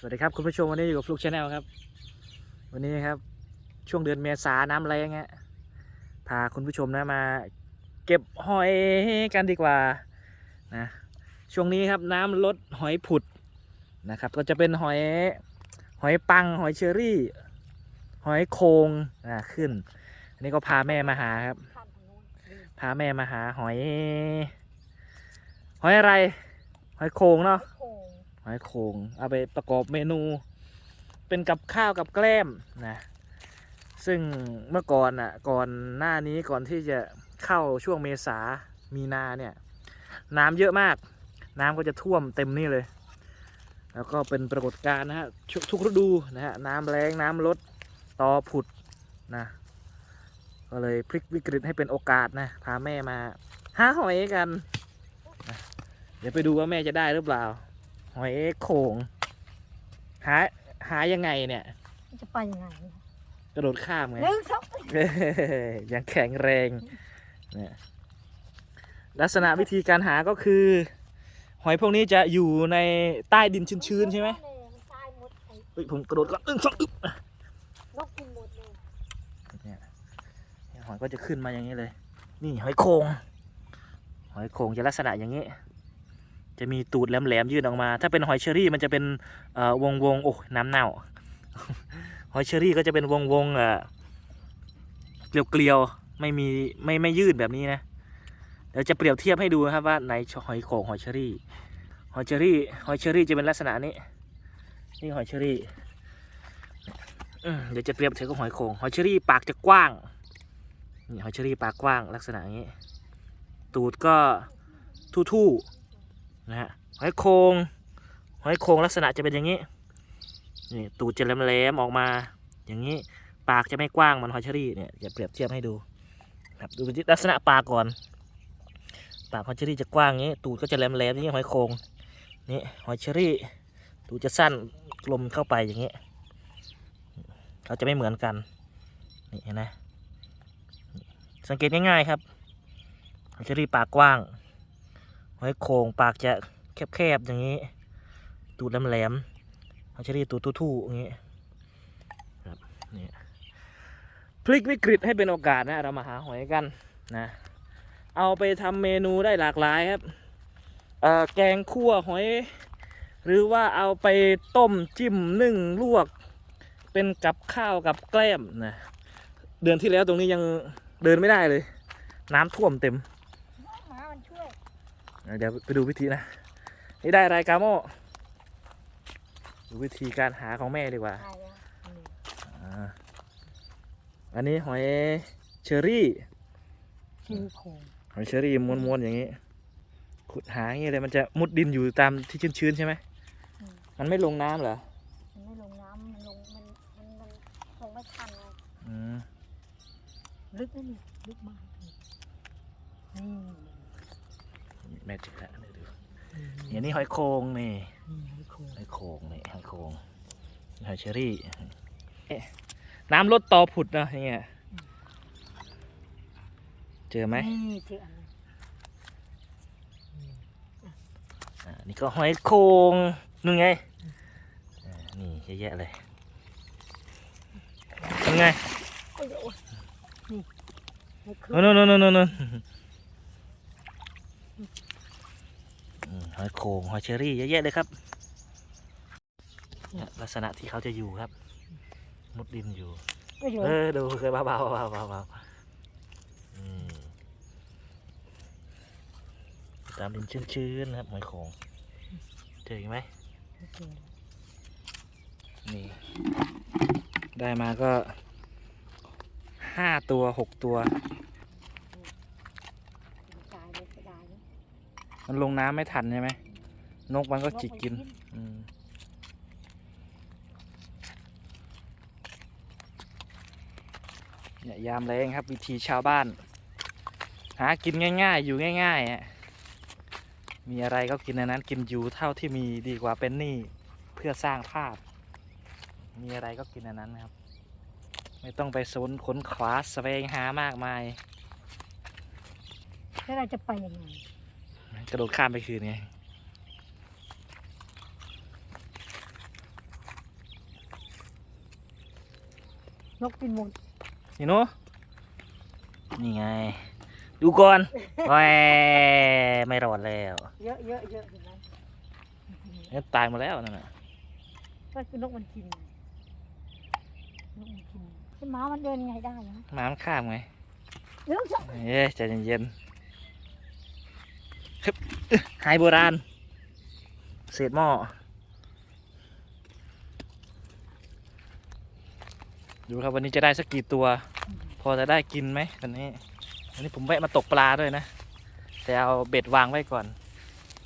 สวัสดีครับคุณผู้ชมวันนี้อยู่กับฟลุกชาแนลครับ วันนี้ครับช่วงเดือนเมษาน้ำแรงฮะพาคุณผู้ชมนะมา เก็บหอยกันดีกว่านะช่วงนี้ครับน้ำลดหอยผุดนะครับ ก็จะเป็นหอยหอยปังหอยเชอรี่ หอยโคงอ่าขึ้น อันนี้ก็พาแม่มาหาครับ พาแม่มาหาหอย หอยอะไร หอยโคงเนาะ อยโขงเอาไปประกอบเมนู เป็นกับข้าวกับแกล้มนะซึ่งเมื่อก่อนอะก่อนหน้านี้ก่อนที่จะเข้าช่วงเมษามีนาเนี่ยน้ำเยอะมาก น้ำก็จะท่วมเต็มนี่เลย แล้วก็เป็นปรากฏการณ์นะฮะทุกฤดูนะฮะน้ำแรงน้ำลดตอผุดนะก็เลยพลิกวิกฤตให้เป็นโอกาสนะพาแม่มาหาหอยกัน เดี๋ยวไปดูว่าแม่จะได้หรือเปล่า หอยโข่งหาหายังไงเนี่ย จะไปยังไงกระโดดข้ามไงหนึ่งสองยังแข็งแรงเนี่ยลักษณะวิธีการหาก็คือ หอยพวกนี้จะอยู่ในใต้ดินชื้นๆใช่ไหมมันตายหมดไอ้เฮ้ยผมกระโดดก่อนอึ้งสองอึ๊บนกกินหมดเลยเนี่ยหอยก็จะขึ้นมาอย่างนี้เลย นี่หอยโข่งหอยโข่งจะลักษณะอย่างนี้ จะมีตูดแหลมๆยื่นออกมา ถ้าเป็นหอยเชอรี่มันจะเป็นวงวงๆโอ้ยน้ำเน่า หอยเชอรี่ก็จะเป็นวงวงๆเอ่อเกลียวๆไม่มีไม่ไม่ยืดแบบนี้นะเดี๋ยวจะเปรียบเทียบให้ดูนะครับว่าไหนหอยโขงหอยเชอรี่ หอยเชอรี่หอยเชอรี่จะเป็นลักษณะนี้ นี่หอยเชอรี่เดี๋ยวจะเปรียบเทียบกับหอยโขงหอยเชอรี่ปากจะกว้างนี่หอยเชอรี่ปากกว้างลักษณะนี้ ตูดก็ทู่ๆ นะฮะหอยโข่งหอยโข่งลักษณะจะเป็นอย่างนี้นี่ตูดจะแหลมๆออกมา อย่างนี้ปากจะไม่กว้างเหมือนหอยเชอรี่เนี่ยจะเปรียบเทียบให้ดูครับดูลักษณะปากก่อน ปากหอยเชอรี่จะกว้างอย่างนี้ ตูดก็จะแหลมๆอย่างนี้หอยโข่งนี่หอยเชอรี่ตูดจะสั้นกลมเข้าไปอย่างนี้เขาจะไม่เหมือนกันนี่เห็นไหมสังเกตง่ายๆครับหอยเชอรี่ปากกว้าง หอยโข่งปากจะแคบๆอย่างนี้ ตูดแหลมๆหอยเชอรี่ตัวทู่ๆอย่างนี้ครับนี่พลิกวิกฤตให้เป็นโอกาสนะ เรามาหาหอยกันนะ เอาไปทำเมนูได้หลากหลายครับแกงคั่วหอย หรือว่าเอาไปต้มจิ้มนึ่งลวก เป็นกับข้าวกับแกล้มนะเดือนที่แล้วตรงนี้ยังเดินไม่ได้เลย น้ำท่วมเต็ม เดี๋ยวไปดูวิธีนะ นี่ได้อะไรกาโมดูวิธีการหาของแม่ดีกว่าตายแล้วนี่อ่าอันนี้หอยเชอรี่ชื่อโค้งหอยเชอรี่ม้วนๆอย่างนี้ ขุดหาอย่างนี้เลยมันจะมุดดินอยู่ตามที่ชื้นๆใช่ไหมอืมมันไม่ลงน้ำเหรอ มันไม่ลงน้ำมันลงมันมันมันลงไม่ทันไงอืมลึกนะนี่ลึกมากเลยนี่ แม่เจอแล้วเดี๋ยวดูอย่างนี้หอยโครงนี่นี่โค้งหอยโครงนี่หอยโครงหอยเชอรี่เอ๊ะน้ำลดตอผุดเนาะอย่างเงี้ยเจอไหมนี่เจออันนี้อ่านี่ก็หอยโครงนู่นไงอ่านี่เยอะแยะเลยยังไงโอ้ยโอ้ยนี่ให้ขึ้นนู่นนู่นนู่นนู่นนู่น อืมหอยโขงหอยเชอรี่เยอะแยะเลยครับเนี่ยลักษณะที่เขาจะอยู่ครับ มุดดินอยู่ ก็อยู่เออดูเคยเบาเบาเบาเบาเบาอืมตามดินชื้นๆนะครับหอยโขงเจออีกไหมโอเคนี่ ได้มาก็ห้าตัวหกตัว ตายเลยเสียดายนะ มันลงน้ำไม่ทันใช่ไหมนกมันก็จิกกินอืมเนี่ยยามแรงครับ วิธีชาวบ้าน หากินง่าย ๆ อยู่ง่ายๆอะมีอะไรก็กินในนั้นกินอยู่เท่าที่มีดีกว่าเป็นหนี้เพื่อสร้างภาพ มีอะไรก็กินในนั้นนะครับ ไม่ต้องไปสนขนขวาแสวงหามากมาย แล้วเราจะไปยังไง กระโดดข้ามไปคืนไงนกกินหมดนี่เนาะนี่ไง ดูก่อนแหมไม่รอดแล้วเยอะเยอะเยอะเห็นไหมเนี่ยตายมาแล้วนั่นน่ะก็คือนกมันกินนกมันกินไอ้หมามันเดินยังไงได้นะหมามันข้ามไงเย้เยใจเย็น ฮึบหายโบราณ เศษหม้อ ดูครับวันนี้จะได้สักกี่ตัว พอจะได้กินไหมตอนนี้ วันนี้ผมแวะมาตกปลาด้วยนะ แต่เอาเบ็ดวางไว้ก่อน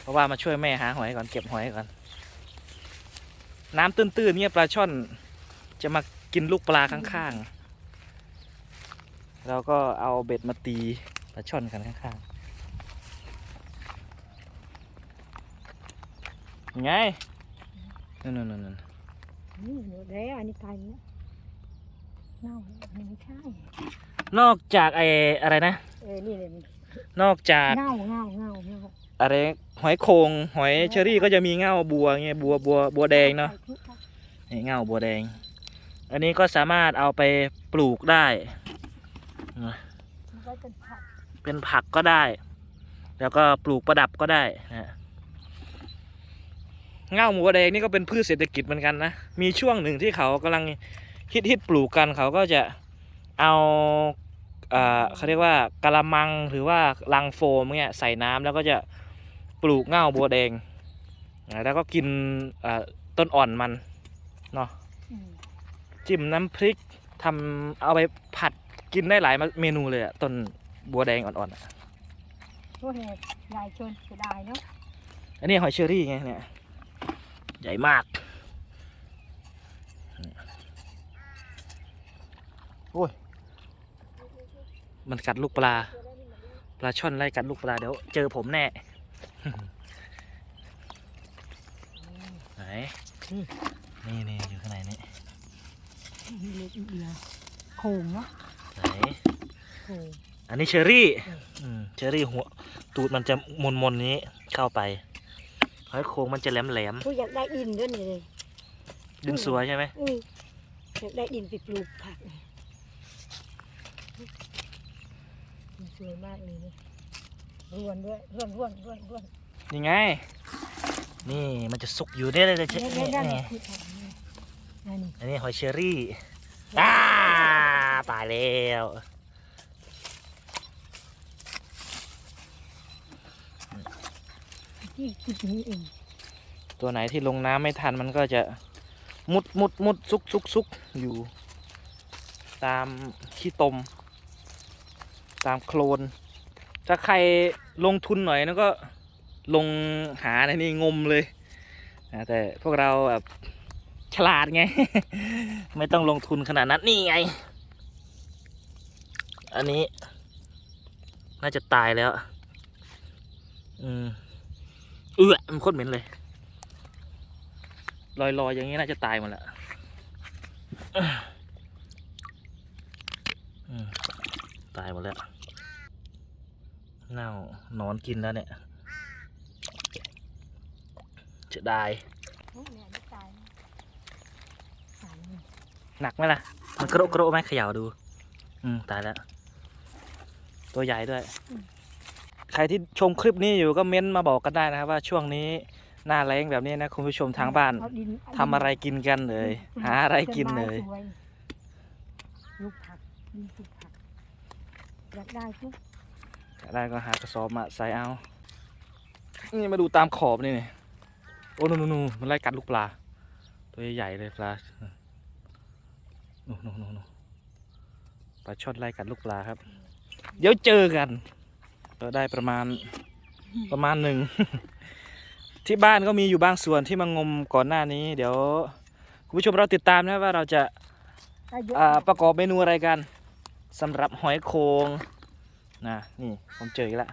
เพราะว่ามาช่วยแม่หาหอยก่อนเก็บหอยก่อน น้ำตื้นๆเนี่ยปลาช่อน จะมากินลูกปลาข้างๆเราก็เอาเบ็ดมาตีปลาช่อนกันข้างๆ ยังไงนั่นนั่นนั่นนี่หนูแล้วอันนี้ตายแล้วเน่าอันนี้ไม่ใช่นอกจากไอ้อะไรนะเออนี่เลยนี่นอกจากเน่าเน่าเน่าเน่าอะไรหอยโขงหอยเชอรี่ก็จะมีเง่าบัวเงี้ยบัวบัวบัวแดงเนาะนี่เง่าบัวแดง อันนี้ก็สามารถเอาไปปลูกได้มันก็เป็นผักเป็นผักก็ได้ แล้วก็ปลูกประดับก็ได้นะ เง่าหมูแดงนี่ก็เป็นพืชเศรษฐกิจเหมือนกันนะ มีช่วงหนึ่งที่เขากำลังฮิตฮิตปลูกกันเขาก็จะเอาอ่าเขาเรียกว่ากะละมังหรือว่าลังโฟมเนี่ยใส่น้ำแล้วก็จะปลูกเง่าบัวแดงอ่าแล้วก็กินอ่าต้นอ่อนมันเนาะอืมจิ้มน้ำพริกทำเอาไปผัดกินได้หลายเมนูเลยอะต้นบัวแดงอ่อนๆอะพวกเนี่ยยายชนเสียดายเนาะอันนี้หอยเชอรี่ไงเนี่ย ใหญ่มาก โอ้ย มันกัดลูกปลา ปลาช่อนไล่กัดลูกปลาเดี๋ยวเจอผมแน่ ไหน นี่นี่อยู่ข้างในนี่มีเล็กอีกเดียวโขงเนาะไหนโขงอันนี้เชอรี่อืมเชอรี่หัว ตูดมันจะมนมนๆนี้เข้าไป หอยโครงมันจะแหลมแหลมผู้อยากได้ดินด้วยนี่เลยๆดึงสวยใช่ไหมอืออยากได้ดินไปปลูกผักนี่มันสวยมากเลยเนี่ยร่วนด้วยร่วนร่วนร่วนร่วนยังไง นี่มันจะสุกอยู่เนี่ยเลยเลยเนี่ยนี่เนี่ยเนี่นี่ยคือผักนี่อันนี้อันนี้หอยเชอรี่อ้าตายแล้วี่จุดนี้เอง ตัวไหนที่ลงน้ำไม่ทันมันก็จะมุดมุดมุดซุกซุกซุกอยู่ ตามขี้ตม ตามโคลน ถ้าใครลงทุนหน่อยแล้วก็ลงหาในนี่งมเลยแต่พวกเราแบบฉลาดไง ไม่ต้องลงทุนขนาดนั้นนี่ไง อันนี้ น่าจะตายแล้ว อืม เอื้อมันโคตรเหม็นเลย ลอยๆอย่างนี้น่าจะตายหมดแล้วอืมตายหมดแล้วเน่านอนกินแล้วเนี่ยจะได้โอ้เนี่ยไม่ตายนะตายเลยหนักไหมล่ะ มันกระโดดกระโดดไหมเขย่าดู อืม ตายแล้ว ตัวใหญ่ด้วย ใครที่ชมคลิปนี้อยู่ก็เม้นต์มาบอกกันได้นะครับว่าช่วงนี้หน้าแรงแบบนี้นะคุณผู้ชมทางบ้านเอดินเาทำอะไรกินกันเลย หาอะไรกินเลย ต้นไม้สวยลูกผักดินปลูกผักอยากได้ทุกได้ก็หากระสอบมาใส่เอา นี่มาดูตามขอบนี่นี่โอ้นูนูนูมันไล่กัดลูกปลา ตัวใหญ่ๆเลยปลานูนูนูนูปลาช่อนไล่กัดลูกปลาครับ เดี๋ยวเจอกัน ก็ได้ประมาณประมาณหนึ่ง ที่บ้านก็มีอยู่บางส่วนที่มางมก่อนหน้านี้ เดี๋ยวคุณผู้ชมเราติดตามนะว่าเราจะได้เยอะอ่าประกอบเมนูอะไรกันสำหรับหอยโครงนะนี่ผมเจออีกแล้ว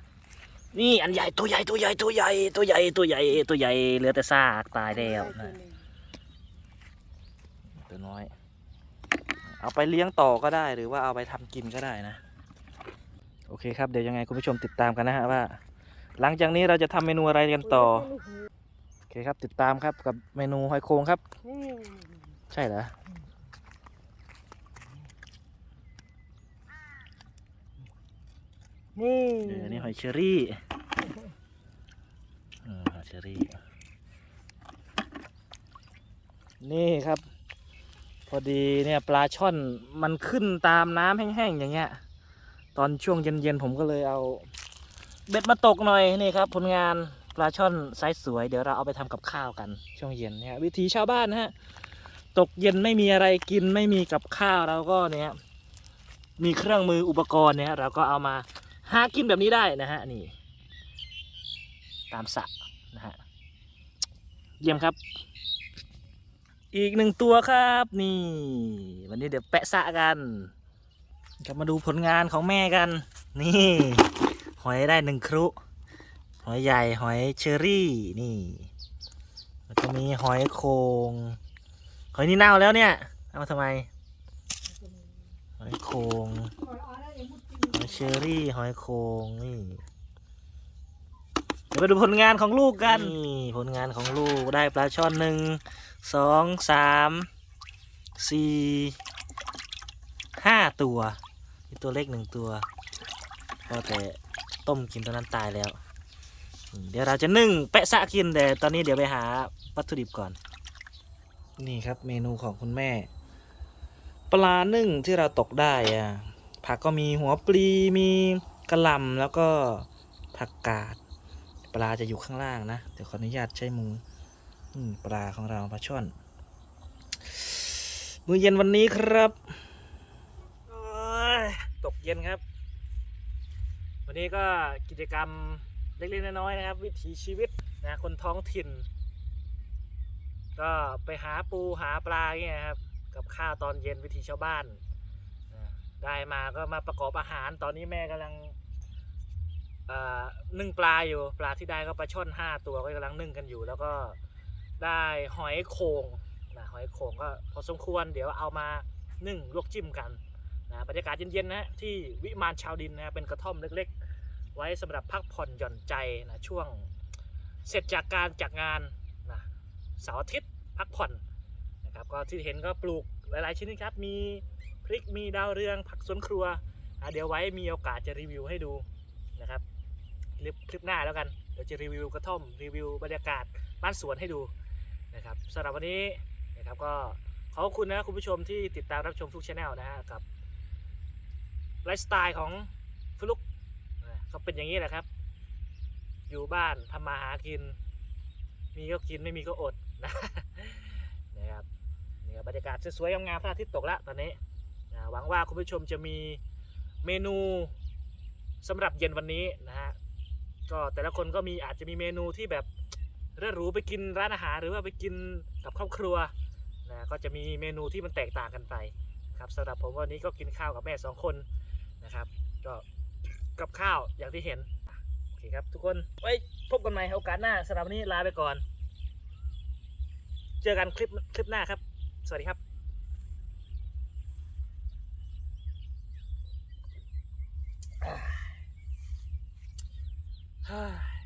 นี่อันใหญ่ตัวใหญ่ตัวใหญ่ตัวใหญ่ตัวใหญ่ตัวใหญ่ตัวใหญ่เหลือแต่ซากตายแล้วนะตัวน้อย เอาไปเลี้ยงต่อก็ได้หรือว่าเอาไปทำกินก็ได้นะ โอเคครับเดี๋ยวยังไงคุณผู้ชมติดตามกันนะฮะว่า หลังจากนี้เราจะทำเมนูอะไรกันต่อโอเคครับติดตามครับกับเมนูหอยโครงครับ ใช่เหรอนี่อันนี้หอยเชอรี่หอยเชอรี่ นี่ครับ พอดีเนี่ยปลาช่อนมันขึ้นตามน้ำแห้งๆอย่างเงี้ย ตอนช่วงเย็นๆผมก็เลยเอา เบ็ดมาตกหน่อยนี่ครับ ผลงานปลาช่อนไซส์สวย เดี๋ยวเราเอาไปทำกับข้าวกัน ช่วงเย็นนี่ยวิถีชาวบ้านนะฮะตกเย็นไม่มีอะไรกินไม่มีกับข้าวเราก็เนี่ยมีเครื่องมืออุปกรณ์เนี่ยเราก็เอามาหากินแบบนี้ได้นะฮะนี่ตามสระนะฮะเยี่ยมครับ อีกหนึ่งตัวครับนี่ วันนี้เดี๋ยวแปะสะกัน จะมาดูผลงานของแม่กัน นี่ หอยได้หนึ่งครุ หอยใหญ่หอยเชอรี่นี่แล้วก็มีหอยโคงหอยนี่เน่าแล้วเนี่ย เอามาทำไม หอยโคงหอยเชอรี่หอยโคงนี่เดี๋ยวไปดูผลงานของลูกกันนี่ผลงานของลูกได้ปลาช่อนหนึ่งสองสามสี่ห้าตัว มีตัวเล็กหนึ่งตัวก็แต่ต้มกินตอนนั้นตายแล้ว เดี๋ยวเราจะนึ่งแปะสะกินแต่ตอนนี้เดี๋ยวไปหาวัตถุดิบก่อน นี่ครับเมนูของคุณแม่ ปลานึ่งที่เราตกได้อะผักก็มีหัวปลีมีกระหล่ำแล้วก็ผักกาด ปลาจะอยู่ข้างล่างนะ เดี๋ยวขออนุญาตใช้มือปลาของเราปลาช่อน มื้อเย็นวันนี้ครับ ตกเย็นครับ วันนี้ก็กิจกรรมเล็กๆน้อยๆนะครับ วิถีชีวิตนะคนท้องถิ่น ก็ไปหาปูหาปลาเงี้ยครับ กับข้าวตอนเย็นวิถีชาวบ้าน ได้มาก็มาประกอบอาหารตอนนี้แม่กำลังนึ่งปลาอยู่ปลาที่ได้ก็ปลาช่อนห้าตัวก็กำลังนึ่งกันอยู่ แล้วก็ได้หอยโขงนะหอยโขงก็พอสมควรเดี๋ยวเอามานึ่งลวกจิ้มกัน นะบรรยากาศเย็นๆนะฮะที่วิมานชาวดินนะเป็นกระท่อมเล็กๆ ไว้สำหรับพักผ่อนหย่อนใจนะช่วงเสร็จจากการจากงานนะเสาร์อาทิตย์พักผ่อนนะครับก็ที่เห็นก็ปลูกหลายๆชนิดครับ มีพริกมีดาวเรืองผักสวนครัวอะเดี๋ยวไว้มีโอกาสจะรีวิวให้ดูนะครับคลิปคลิปหน้าแล้วกันเดี๋ยวจะรีวิวกระท่อมรีวิวบรรยากาศบ้านสวนให้ดูนะครับสำหรับวันนี้นะครับก็ขอบคุณนะคุณผู้ชมที่ติดตามรับชมทุกช anel นะฮะกับ ไลฟ์สไตล์ของฟลุกนะก็เป็นอย่างนี้แหละครับ อยู่บ้านทำมาหากิน มีก็กินไม่มีก็อดนะนะครับนี่ครับบรรยากาศสวยๆงามๆพระอาทิตย์ตกแล้วตอนนี้นะหวังว่าคุณผู้ชมจะมีเมนูสำหรับเย็นวันนี้นะฮะก็แต่ละคนก็มีอาจจะมีเมนูที่แบบเรื่อหรูไปกินร้านอาหารหรือว่าไปกินกับครอบครัวนะก็จะมีเมนูที่มันแตกต่างกันไปครับสำหรับผมวันนี้ก็กินข้าวกับแม่สองคน นะครับ ก็กับข้าวอย่างที่เห็น โอเคครับทุกคน ไว้พบกันใหม่โอกาสหน้าสำหรับวันนี้ลาไปก่อน เจอกันคลิปคลิปหน้าครับ สวัสดีครับ